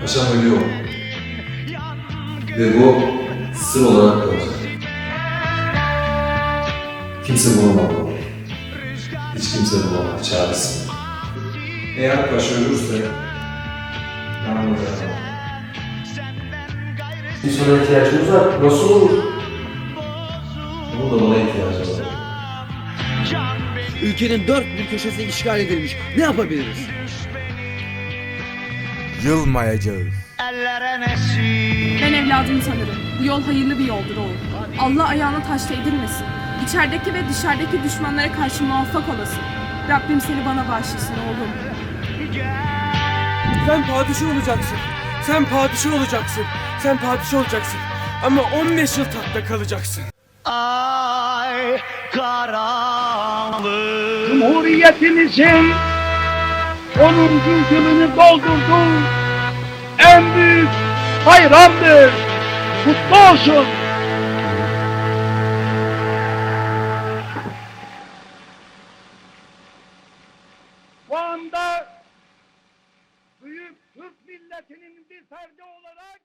Paşam ölüyor. Ve bu sır olarak kalacak. Kimse bulamaz bunu. Hiç kimse bulamaz çaresini. Eğer paşa ölürse yapamam. Bir sana ihtiyacımız var. Nasıl olur? Bunun da bana ihtiyacı var. Ülkenin dört bir köşesi işgal edilmiş. Ne yapabiliriz? Yılmayacağız. Ben evladımı tanırım. Bu yol hayırlı bir yoldur oğul. Allah ayağına taş değdirmesin. İçerideki ve dışarıdaki düşmanlara karşı muvaffak olasın. Rabbim seni bana bağışlasın oğlum. Sen padişah olacaksın. Sen padişah olacaksın. Sen padişah olacaksın. Ama 15 yıl tahtta kalacaksın. Cumhuriyetimizin 10. yılını doldurdu. Bayramdır. Kutlu olsun. Bu anda büyük Türk milletinin bir ferdi olarak